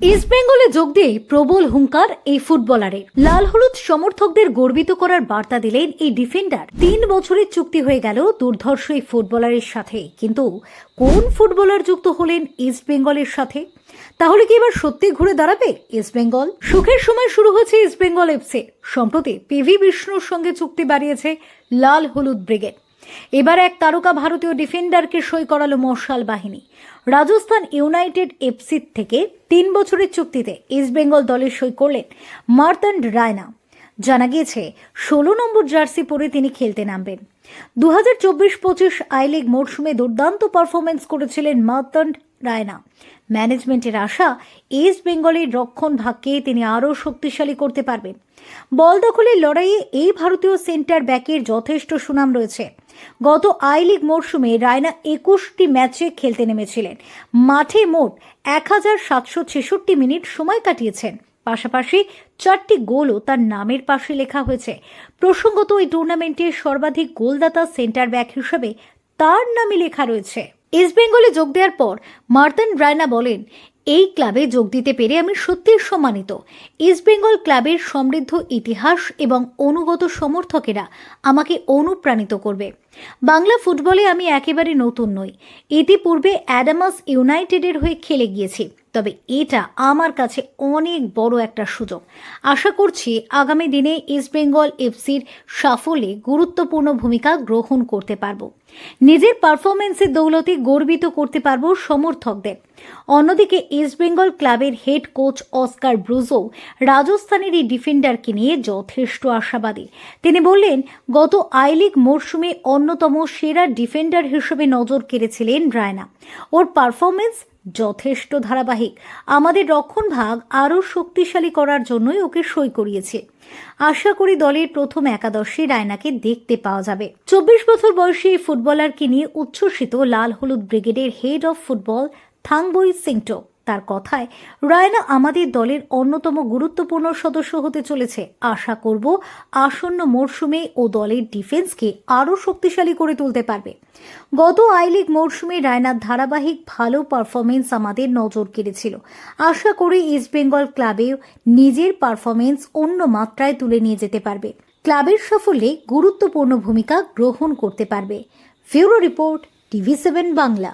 ইস্টবেঙ্গলে যোগ দিয়ে প্রবল হুঙ্কার এই ফুটবলারের। লাল হলুদ সমর্থকদের গর্বিত করার বার্তা দিলেন এই ডিফেন্ডার। তিন বছরের চুক্তি হয়ে গেল দুর্ধর্ষ এই ফুটবলারের সাথে। কিন্তু কোন ফুটবলার যুক্ত হলেন ইস্টবেঙ্গলের সাথে? তাহলে কি এবার সত্যি ঘুরে দাঁড়াবে ইস্টবেঙ্গল সুখের সময় শুরু হয়েছে ইস্টবেঙ্গল এফসি সম্প্রতি পিভি বিষ্ণুর সঙ্গে চুক্তি বাড়িয়েছে লাল হলুদ ব্রিগেড। এবার এক তারকা ভারতীয় ডিফেন্ডারকে সই করালো মশাল বাহিনী। রাজস্থান ইউনাইটেড এফসি থেকে তিন বছরের চুক্তিতে ইস্টবেঙ্গল দলের সই করলেন মার্তান্ড রায়না। জানা গিয়েছে, ষোলো নম্বর জার্সি পরে তিনি খেলতে নামবেন। দু হাজার চব্বিশ পঁচিশ আই লিগ মরশুমে দুর্দান্ত পারফরমেন্স করেছিলেন মার্তান্ড রায়না। ম্যানেজমেন্টের আশা, ইস্ট বেঙ্গলের রক্ষণ ভাগকে তিনি আরও শক্তিশালী করতে পারবেন। বল দখলের লড়াইয়ে এই ভারতীয় সেন্টার ব্যাকের যথেষ্ট সুনাম রয়েছে। গত আই লিগ মরশুমে রায়না একুশটি ম্যাচে খেলতে নেমেছিলেন। মাঠে মোট এক হাজার সাতশো ছেষট্টি মিনিট সময় কাটিয়েছেন। পাশাপাশি চারটি গোলও তার নামের পাশে লেখা হয়েছে। প্রসঙ্গত এই টুর্নামেন্টে সর্বাধিক গোলদাতা সেন্টার ব্যাক হিসেবে তার নামে লেখা রয়েছে। ইস্টবেঙ্গলে যোগ দেওয়ার পর মার্তান রায়না বলেন, এই ক্লাবে যোগ দিতে পেরে আমি সত্যিই সম্মানিত। ইস্টবেঙ্গল ক্লাবের সমৃদ্ধ ইতিহাস এবং অনুগত সমর্থকেরা আমাকে অনুপ্রাণিত করবে। বাংলা ফুটবলে আমি একেবারে নতুন নই। ইতিপূর্বে অ্যাডামাস ইউনাইটেডের হয়ে খেলে গিয়েছি। তবে এটা আমার কাছে অনেক বড় একটা সুযোগ। আশা করছি আগামী দিনে ইস্টবেঙ্গল এফসির সাফল্যে গুরুত্বপূর্ণ ভূমিকা গ্রহণ করতে পারব। নিজের পারফরমেন্সের দৌলতে গর্বিত করতে পারব সমর্থকদের। অন্যদিকে ইস্টবেঙ্গল ক্লাবের হেড কোচ অস্কার ব্রুজো রাজস্থানের এই ডিফেন্ডারকে নিয়ে যথেষ্ট আশাবাদী। তিনি বললেন, গত আই লিগ মরশুমে অন্যতম সেরা ডিফেন্ডার হিসেবে নজর কেড়েছিলেন রায়না। ওর পারফরমেন্স যথেষ্ট ধারাবাহিক। আমাদের রক্ষণভাগ আরও শক্তিশালী করার জন্যই ওকে সই করিয়েছে। আশা করি দলের প্রথম একাদশে রায়নাকে দেখতে পাওয়া যাবে। চব্বিশ বছর বয়সী এই ফুটবলারকে নিয়ে উচ্ছ্বসিত লাল হলুদ ব্রিগেডের head of football Thangboi Singto. তার কথায় রায়না আমাদের দলের অন্যতম গুরুত্বপূর্ণ সদস্য হতে চলেছে। আশা করব আসন্ন মরশুমে ও দলের ডিফেন্সকে আরও শক্তিশালী করে তুলতে পারবে। গত আই লিগ মরশুমে রায়নার ধারাবাহিক ভালো পারফরমেন্স আমাদের নজর কেড়েছিল। আশা করি ইস্টবেঙ্গল ক্লাবেও নিজের পারফরমেন্স অন্য মাত্রায় তুলে নিয়ে যেতে পারবে। ক্লাবের সাফল্যে গুরুত্বপূর্ণ ভূমিকা গ্রহণ করতে পারবে। ফিউরো রিপোর্ট টিভি সেভেন বাংলা।